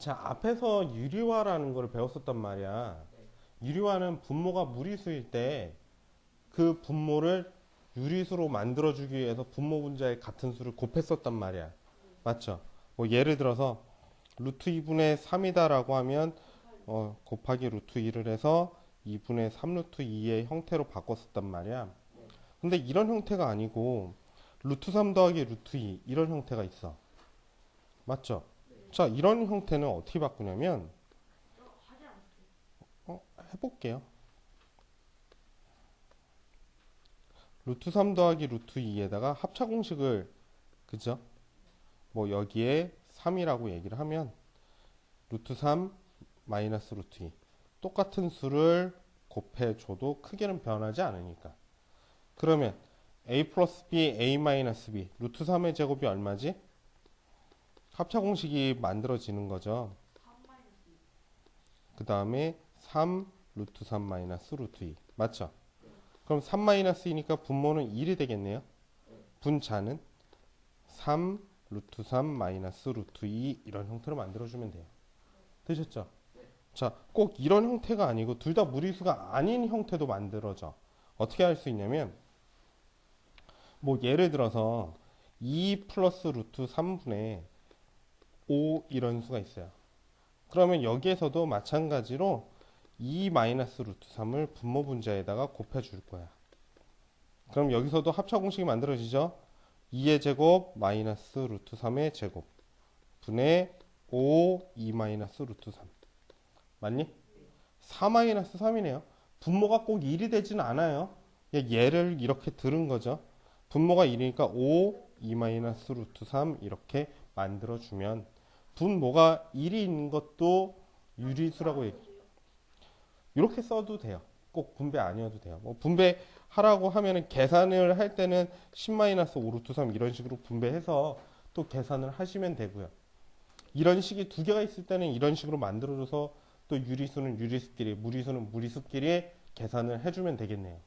자, 앞에서 유리화라는 걸 배웠었단 말이야. 유리화는 분모가 무리수일 때 그 분모를 유리수로 만들어주기 위해서 분모 분자의 같은 수를 곱했었단 말이야. 맞죠? 뭐 예를 들어서 루트 2분의 3이다라고 하면 어, 곱하기 루트 2를 해서 2분의 3 루트 2의 형태로 바꿨었단 말이야. 근데 이런 형태가 아니고 루트 3 더하기 루트 2 이런 형태가 있어. 맞죠? 자, 이런 형태는 어떻게 바꾸냐면 어, 해볼게요. 루트 3 더하기 루트 2에다가 합차 공식을 그죠? 뭐 여기에 3이라고 얘기를 하면 루트 3 마이너스 루트 2 똑같은 수를 곱해줘도 크게는 변하지 않으니까 그러면 a 플러스 b a 마이너스 b 루트 3의 제곱이 얼마지? 합차 공식이 만들어지는 거죠. 그 다음에 3 루트 3 마이너스 루트 2 맞죠? 그럼 3 마이너스 2니까 분모는 1이 되겠네요. 분자는 3 루트 3 마이너스 루트 2 이런 형태로 만들어주면 돼요. 되셨죠? 자, 꼭 이런 형태가 아니고 둘 다 무리수가 아닌 형태도 만들어져. 어떻게 할 수 있냐면 뭐 예를 들어서 2 플러스 루트 3분의 5 이런 수가 있어요. 그러면 여기에서도 마찬가지로 2 마이너스 루트 3을 분모 분자에다가 곱해 줄 거야. 그럼 여기서도 합차 공식이 만들어지죠? 2의 제곱 마이너스 루트 3의 제곱 분의 5 2 마이너스 루트 3 맞니? 4 마이너스 3이네요. 분모가 꼭 1이 되지는 않아요. 얘를 이렇게 들은 거죠. 분모가 1이니까 5 2 마이너스 루트 3 이렇게 만들어주면 분모가 1이 있는 것도 유리수라고 얘기. 이렇게 써도 돼요. 꼭 분배 아니어도 돼요. 뭐 분배하라고 하면은 계산을 할 때는 10 마이너스 5 루트 3 이런 식으로 분배해서 또 계산을 하시면 되고요. 이런 식이 두 개가 있을 때는 이런 식으로 만들어줘서 또 유리수는 유리수끼리, 무리수는 무리수끼리 계산을 해주면 되겠네요.